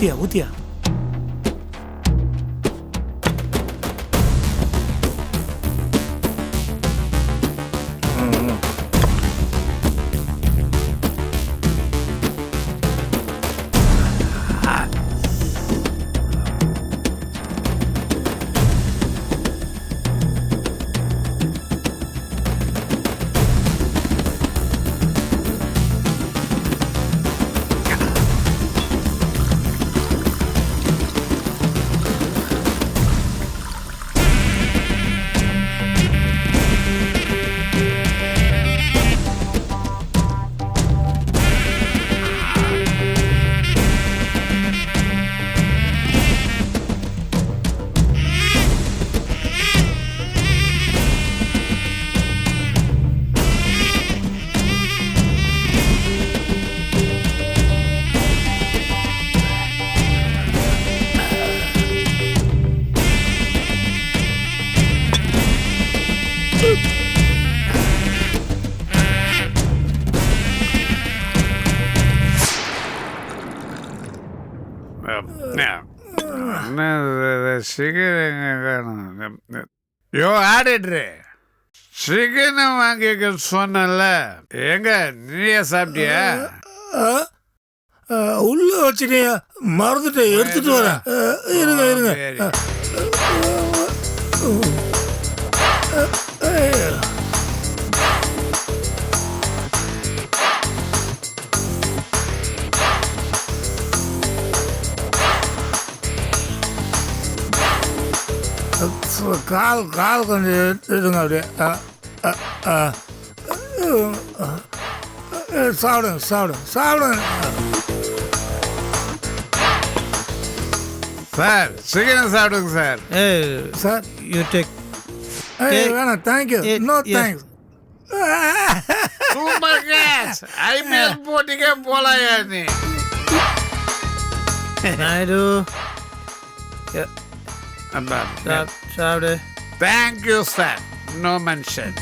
ஊத்து ஊத்தியா ஊத்தியா சிக்கன் யோ ஆடிட்ரு. சிக்கனை வாங்கிக்க சொன்னல எங்க நீயே சாப்பிட்டியா? உள்ள வச்சுட்டியா. மறந்துட்டேன். எடுத்துட்டு வரேன். இருங்க இருங்க. கால் கால் கொஞ்சம் எடுத்து- எடுங்க அப்படியே. சாப்பிடுங்க சாப்பிடுங்க சாப்பிடுங்க. சார் சிக்கன் சாப்பிடுங்க சார். சார். ஏய், ஏய், வேணாம் thank you no. Thanks super catch IPL போட்டிக்கே போலாயா நீ? Naidu. Stop, stop it. Thank you sir no mention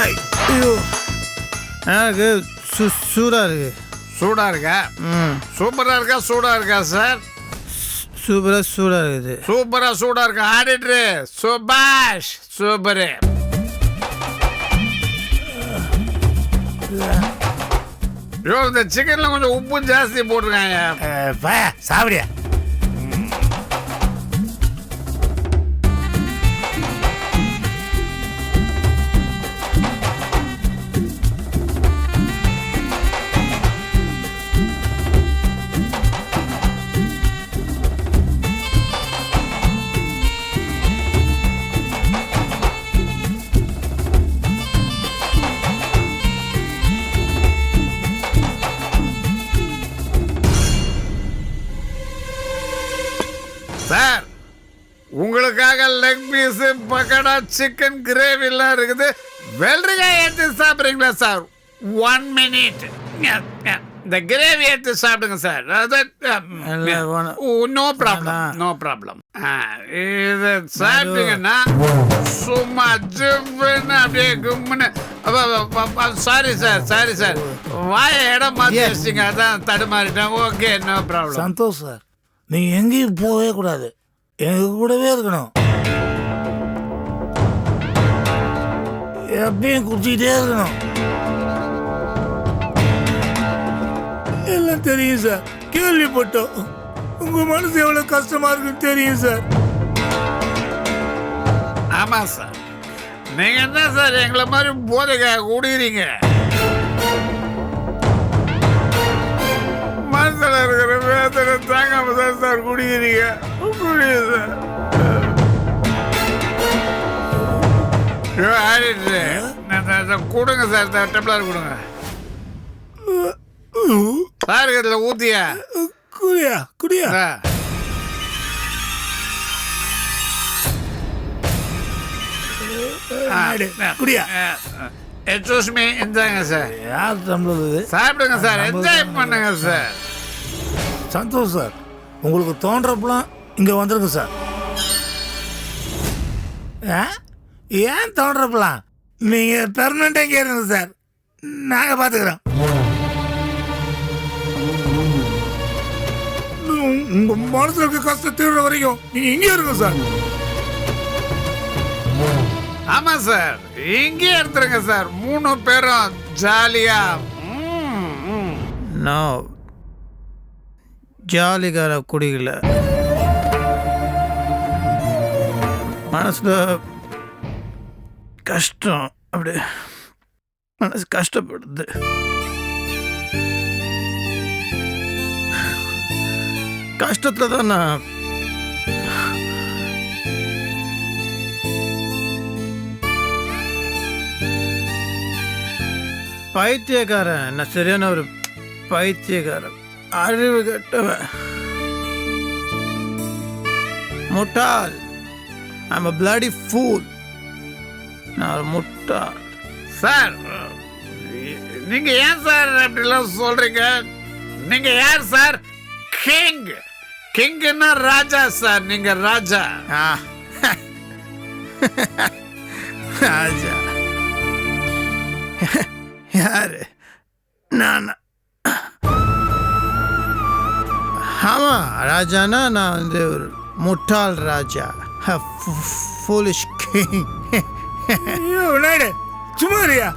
ஐயோ எனக்கு சு சூடாக இருக்கு சூடா இருக்கா? ம். சூப்பரா இருக்கா? சூடா இருக்கா சார்? சூப்பராக சூடாக இருக்குது. சூப்பரா சூடா இருக்கா? ஆடிட்ரு. சுபாஷ் சூப்பரு. யோ இந்த சிக்கன்ல கொஞ்சம் உப்பு ஜாஸ்தி போட்டிருக்காங்க. சாப்பிடியா உங்களுக்காக leg piece pakoda chicken gravy எல்லாம் இருக்குது. வெள்ளரிக்காய் எடுத்து சாப்பிட்றீங்களா சார் ஒன் மினிட் இந்த கிரேவி எடுத்து சாப்பிடுங்க சார் வேணாம். No problem. நோ ப்ராப்ளம் இது சாப்பிட்டீங்கன்னா சும்மா ஜிம்முன்னு அப்படியே கும்முன்னு. சாரி சார் சாரி சார் வாய இடம் மாற்றி. வச்சிங்க அதான் தடுமாறிட்டேன். Okay no problem Santosh sir நீங்க எங்கேயும் போகவே கூடாது. எங்க கூடவே இருக்கணும். எப்பயும் குடிச்சிக்கிட்டே இருக்கணும். எல்லாம் தெரியும் சார். கேள்விப்பட்டோம். உங்க மனசு எவ்வளவு கஷ்டமா இருக்குன்னு தெரியும் சார். ஆமா சார். நீங்க என்ன சார் எங்களை மாதிரி போதைக்காக குடிக்கிறீங்க மனசுல இருக்கிற வேதனை தாங்காம தான் சார் குடிக்கிறீங்க. புரியுது சார். கொடுங்க சார் டம்ளர் கொடுங்க. சார் இதில் ஊத்தியா? குடியா குடியா. குடியா. எக்ஸ்கூஸ் மீ இந்தாங்க சார். யார் இது? சாப்பிடுங்க சார் என்ஜாய் பண்ணுங்க சார். சந்தோஷ் சார் உங்களுக்கு தோன்றப்பலாம் இங்கே வந்துருங்க சார். ஆ? ஏன் தோன்றப்பலாம் நீங்கள் பெர்மனெண்ட்டாக இங்கே இருங்க சார் நாங்கள் பார்த்துக்குறோம் உங்கள் மனசில் இருக்க கஷ்டம் தீர்ற வரைக்கும் நீங்கள் இங்கே இருங்க சார் ஆமா சார் இங்கே எடுத்துருங்க சார் மூணு பேரும் ஜாலியா. ம், ம். நான் ஜாலிகார குடிக்கல மனசில் கஷ்டம். அப்படி மனசு கஷ்டப்படுது. கஷ்டத்தில் தான் நான் பைத்தியக்காரன். நான் சரியான ஒரு பைத்தியக்காரன். அறிவு கட்டவன். முட்டாள். ஐம் அ bloody ஃபூல் நான் ஒரு முட்டாள் சார் நீங்க ஏன் சார் அப்படிலாம் சொல்றீங்க? நீங்க யார் சார்? கிங் கிங்னா ராஜா சார் நீங்க ராஜா. ஆ. ராஜா. யாரு? நான். ஆமா ராஜானா? நான் வந்து ஒரு முட்டாள் ராஜா. ஃபூலிஷ் கிங் ஐயோ விநாயுடு சும்மா இல்லையா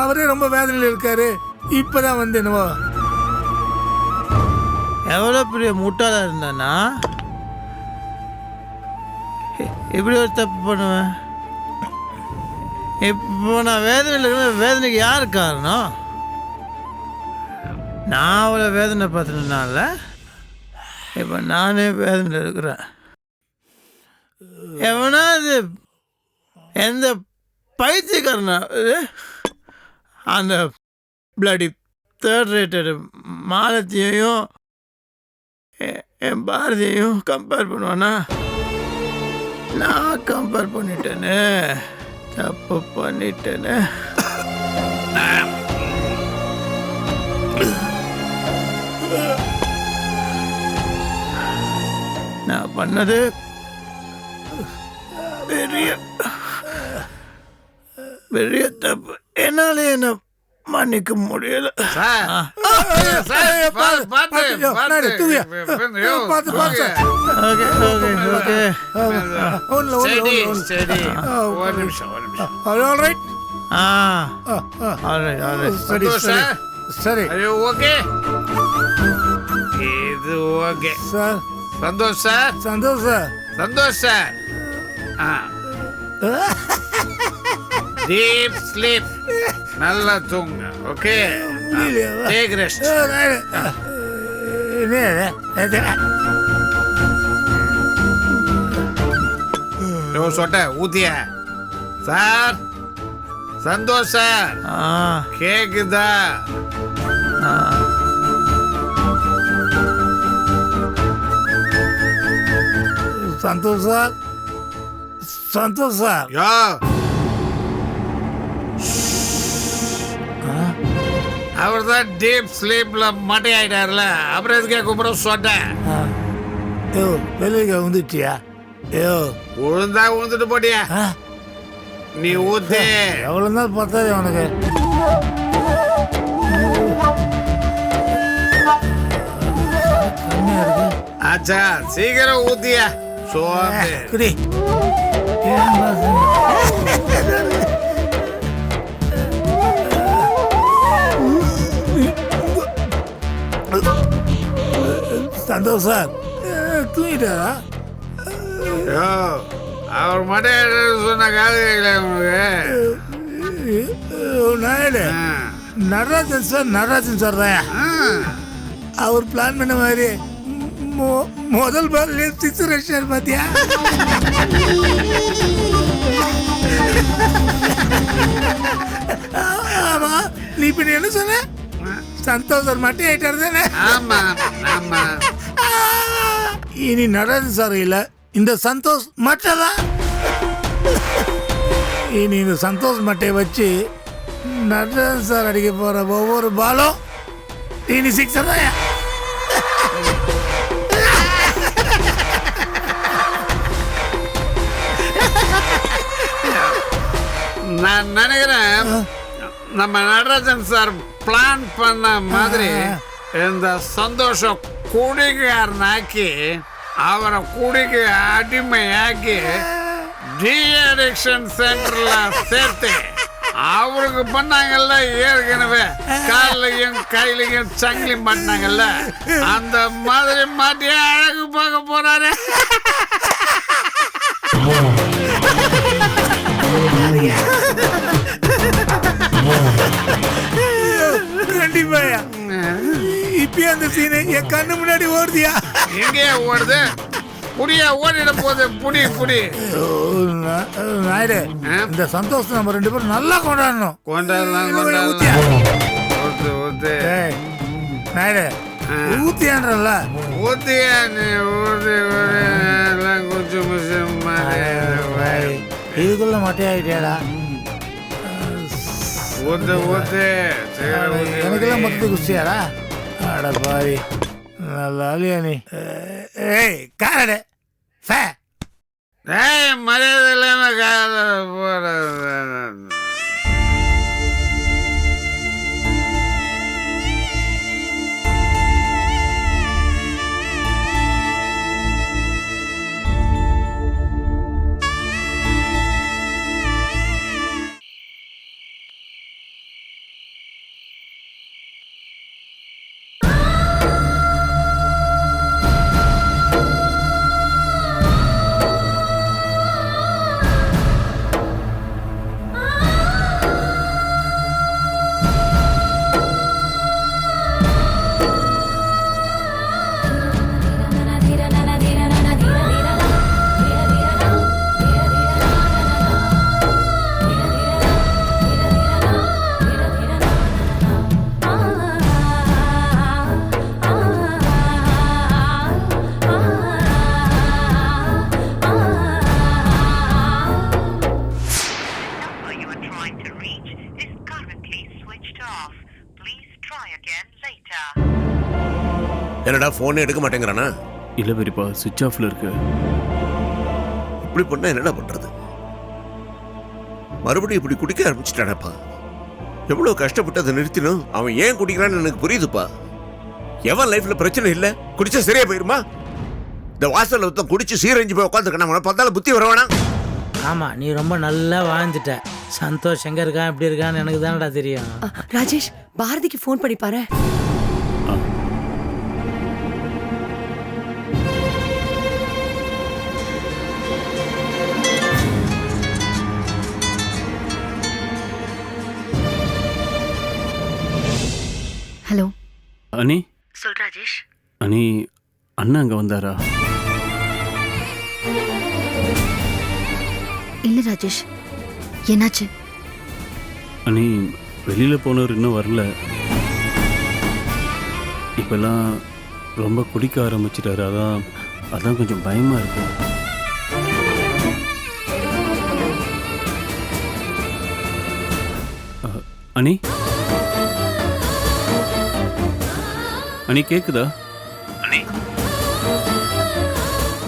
அவரே ரொம்ப வேதனையில் இருக்காரு. இப்போதான் வந்து என்னவோ எவ்வளோ பெரிய முட்டாளாக இருந்தேன்னா இப்படி ஒரு தப்பு பண்ணுவேன்? இப்போ நான் வேதனையில் இருக்கிற வேதனைக்கு யார் காரணம்? நான் அவ்வளோ வேதனை பார்த்ததுனால இப்போ நானே வேதனையில் இருக்கிறேன். எவனாவது எந்த பைத்தியக்காரனா இது? அந்த பிளடி தேர்ட் ரேட்டட் மாலத்தியையும் என் பாரதியையும் கம்பேர் பண்ணுவானா? நான் கம்பேர் பண்ணிட்டேனே. தப்பு பண்ணிட்டேனே. நான் பண்ணது பெரிய பெரிய தப்பு என்னால என்ன மன்னிக்க முடியல. சார். ஓகே? இது okay. Sir. Santosh sir. Santosh sir. Santosh sir. ஆ. டீப் ஸ்லீப் நல்லா தூங்க ஓகே? Take rest? யோ சொட்ட ஊத்திய. Sir Santosh sir. கேக்குதா? சந்தோஷ் சார்? சந்தோஷ் சார்? யோ. அவர் தான் டீப் ஸ்லீப்ல மட்டை ஆயிட்டார்ல அப்புறம் எதுக்கே கூப்பிட சொட்டேன். யோ வெளியே வந்துட்டியா யோ உழுந்தா உழுந்துட்டு போட்டியா? நீ ஊத்து. எவ்வளோ நாள் கம்மியா இருக்கு. ஆச்சா சீக்கிரம் ஊத்தியா. சோம்பு. சந்தோஷ் சார் தூங்கிட்டாரா யோ அவர் மட்டை சொன்ன காது ஆ. நடராஜன் சார் நடராஜன் சார் தான். அவர் பிளான் பண்ண மாதிரி முதல் பால்லே சிக்ஸ் ரஷ்யர் பாத்தியா? ஆமா நீ இப்ப என்ன சொன்ன? சந்தோஷ் சார் மட்டும் ஆயிட்டாரு தானே? ஆமா ஆமா. இனி நடராஜன் சார் இல்ல இந்த சந்தோஷ் மட்டை தான் இனி இந்த சந்தோஷ் மட்டையை வச்சு நடராஜன் சார் அடிக்க போற ஒவ்வொரு பாலும் இனி சிக்ஸர் தான். நான் நினைக்கிறேன் நம்ம நடராஜன் சார் பிளான் பண்ண மாதிரி இந்த சந்தோஷம் குடிகாரனாக்கி அவரை குடிக்கு அடிமையாக்கி டி அடிக்ஷன் சென்டர்ல சேர்த்து அவருக்கு பண்ணாங்கல்ல ஏற்கனவே. காலையும் கையிலையும் சங்கிலி பண்ணாங்கல்ல. அந்த மாதிரி மாட்டி அழகு பார்க்க போறாரு. Yeah. இப்பயே அந்த சீனு என் கண்ணு முன்னாடி ஓடுதியா? எங்கே ஓடுது? புடிய ஓடிட போகுது. புடி புடி நாயுடு? இந்த சந்தோஷம் நம்ம ரெண்டு பேரும் நல்லா கொண்டாடணும். கொண்டாடலாம்? கொண்டாடலாம். ஊத்து ஏய், நாயுடு. ஊத்தியான்றல ஊத்தியா நீ? ஊத்தி எல்லாம் மாதிரி. இதுக்குள்ள மட்டையாயிட்டியாடா? ஊத்து ஊத்து. எனக்கெல்லாம். மொத்த குஸ்தியாடா அட பாவி. நல்லா இல்லையா நீ? ஏய் காரடு. ஃபே ஏய் மரியாதை இல்லாம கால போறது ஃபோன் எடுக்க மாட்டேங்கிறானா? இல்லை பெரியப்பா சுவிட்ச் ஆஃப்ல இருக்கு. இப்படி பண்ணா என்னடா பண்றது? மறுபடியும் இப்படி குடிக்க ஆரம்பிச்சிட்டானப்பா. எவ்வளவு கஷ்டப்பட்டு அதை நிறுத்தினோம் அவன் ஏன் குடிக்கிறான்னு எனக்கு புரியுதுப்பா. எவன் லைஃப்ல பிரச்சனை இல்ல? குடிச்சா சரியா போயிருமா? இந்த வாசல்ல ஒருத்தன் குடிச்சு சீரஞ்சு போய் உட்காந்துருக்கான் அவனை பார்த்தாலும் புத்தி வரவானா ஆமாம் நீ ரொம்ப நல்லா வாழ்ந்துட்ட. சந்தோஷ் எங்கே இருக்கான் எப்படி இருக்கான்னு எனக்கு தானடா தெரியும். ராஜேஷ் பாரதிக்கு ஃபோன் பண்ணி பாரு. அனி? சொல் ராஜேஷ். அனி அண்ணா அங்கே வந்தாரா? இல்ல ராஜேஷ். என்னாச்சு? அனி வெளியில் போனவர் இன்னும் வரல. இப்போல்லாம் ரொம்ப குடிக்க ஆரம்பிச்சிட்டாரு. அதான் அதான் கொஞ்சம் பயமாக இருக்கு. அ, அனி? அனி கேக்குதா? அனி.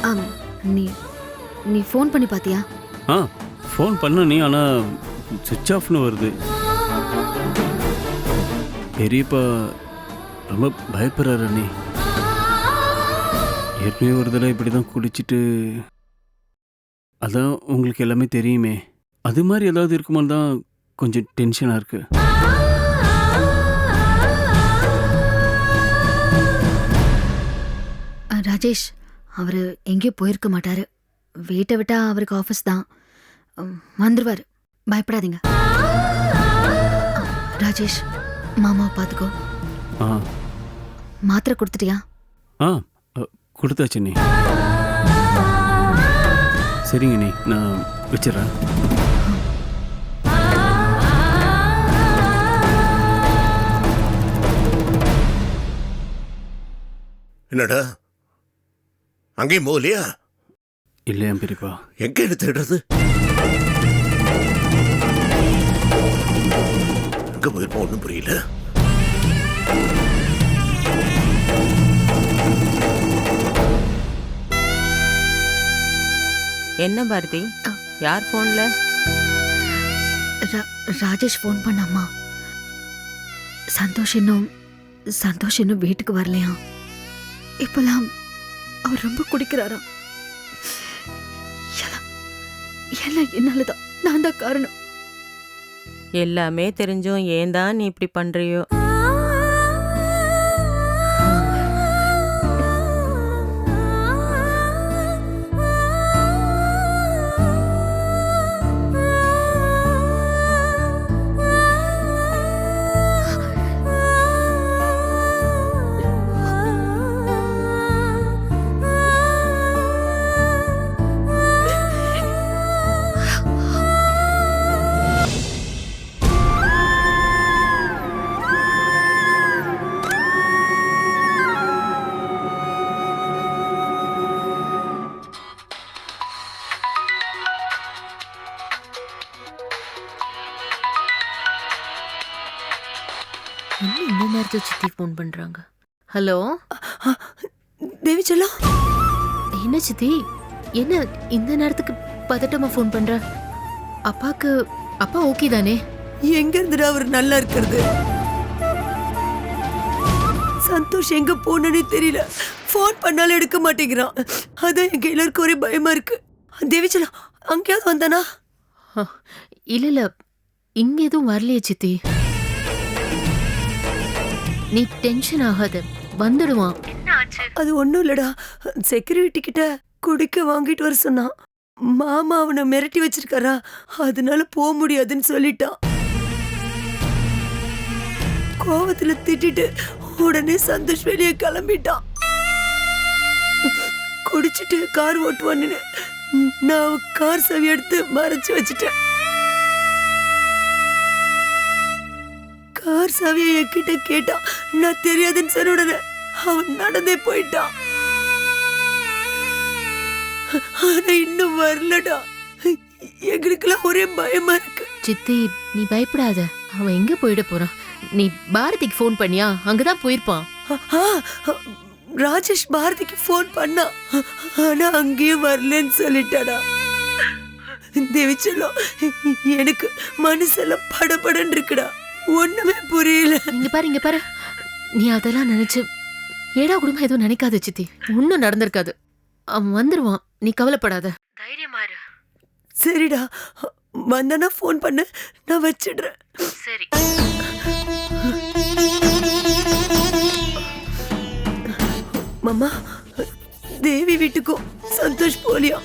ஆம் நீ நீ ஃபோன் பண்ணி பாத்தியா? ஆ ஃபோன் பண்ண நீ ஆனால் சுவிட்ச் ஆஃப்னு வருது. பெரியப்பா ரொம்ப பயப்படுறாரு நீ ஏற்கனவே ஒரு தடவை இப்படி தான் குடிச்சிட்டு அதான் உங்களுக்கு எல்லாமே தெரியுமே. அது மாதிரி ஏதாவது இருக்குமான்னு தான் கொஞ்சம் டென்ஷனாக இருக்கு. ராஜேஷ் அவர் எங்கேயோ போயிருக்க மாட்டாரு. வீட்டை விட்டா அவருக்கு ஆஃபீஸ் தான். உம், வந்துருவாரு. பயப்படாதீங்க. ராஜேஷ் மாமாவை பார்த்துக்கோ. ஆ. மாத்திரை கொடுத்துட்டியா? ஆ கொடுத்தாச்சு நீ சரிங்க நீ நான் வச்சிடுறேன். என்னடா? அங்கேயும் போகலையா இல்லையா? பெரியப்பா எங்க எடுத்துடுறது எங்க போயிருப்போம் ஒன்றும் புரியல. என்ன பாரதி? யார் ஃபோன்ல ரா- ராஜேஷ் ஃபோன் பண்ணாமா? சந்தோஷ் இன்னும் சந்தோஷ் இன்னும் வீட்டுக்கு வரலையா? இப்பெல்லாம் அவர் ரொம்ப குடிக்கிறாராம். எல்லாம் என்னாலதான். நான் தான் காரணம். எல்லாமே தெரிஞ்சும் ஏன் தான் நீ இப்படி பண்றியோ? ஃபோன் பண்றாங்க. ஹலோ தேவி செல்லம் என்ன சித்தி என்ன இந்த நேரத்துக்கு பதட்டமா ஃபோன் பண்ற? அப்பாக்கு அப்பா ஓகே தானே? எங்க இருந்துடா அவர் நல்லா இருக்கிறது? சந்தோஷ் எங்க போனனே தெரியல. ஃபோன் பண்ணாலும் எடுக்க மாட்டேங்கிறான். அதான் எங்க எல்லாருக்கும் ஒரே பயமா இருக்கு. தேவி செல்லம் அங்கேயாவது வந்தானா? இல்ல இல்ல. இங்க எதுவும் வரலையே சித்தி. நீ டென்ஷன் ஆகாத. வந்துடுவான். அது ஒண்ணும் இல்லடா. செக்யூரிட்டி கிட்ட குடிக்க வாங்கிட்டு வர சொன்னான். மாமா அவனை மிரட்டி வச்சிருக்காரா? அதனால போக முடியாதுன்னு சொல்லிட்டான். கோவத்துல திட்டிட்டு உடனே சந்தோஷ் வெளியே கிளம்பிட்டான். குடிச்சிட்டு கார் ஓட்டுவான்னு நான் கார் சவி எடுத்து மறைச்சு வச்சுட்டேன். கார் சாவியை என்கிட்ட கேட்டான் நான் தெரியாதுன்னு சொன்ன உடனே அவன் நடந்தே போயிட்டான். ஆனா இன்னும் வரலடா. எங்களுக்கெல்லாம் ஒரே பயமா இருக்கு. சித்தி நீ பயப்படாத. அவன் எங்க போயிட போறான்? நீ பாரதிக்கு ஃபோன் பண்ணியா? அங்கதான் போயிருப்பான். ராஜேஷ் பாரதிக்கு ஃபோன் பண்ணா. ஆனா அங்கேயும் வரலன்னு சொல்லிட்டாடா. தேவி செல்லம் எனக்கு மனசெல்லாம் படபடன்னு இருக்குடா. ஒண்ணுமே புரியல. இங்க பாரு இங்க பாரு. நீ அதெல்லாம் நினைச்சு ஏடா குடும்பம் எதுவும் நினைக்காத சித்தி. ஒன்னும் நடந்திருக்காது. அவன் வந்துருவான். நீ கவலைப்படாத. தைரியமா இரு. சரிடா. வந்தானா ஃபோன் பண்ணு. நான் வச்சிடுறேன். சரி. மாமா தேவி வீட்டுக்கும் சந்தோஷ் போலியா?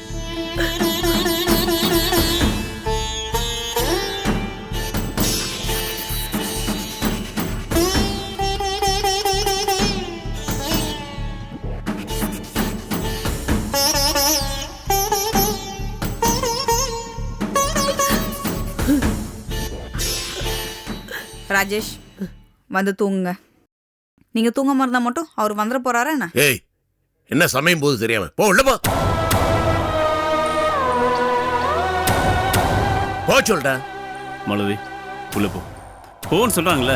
ராஜேஷ் வந்து தூங்குங்க. நீங்க தூங்காம இருந்தா மட்டும் அவர் வந்துட போறாரா என்ன? ஏய் என்ன சமயம் போது தெரியாம? போ உள்ள போ. போ சொல்டா மலதி உள்ள போ. போன்னு சொல்கிறாங்களே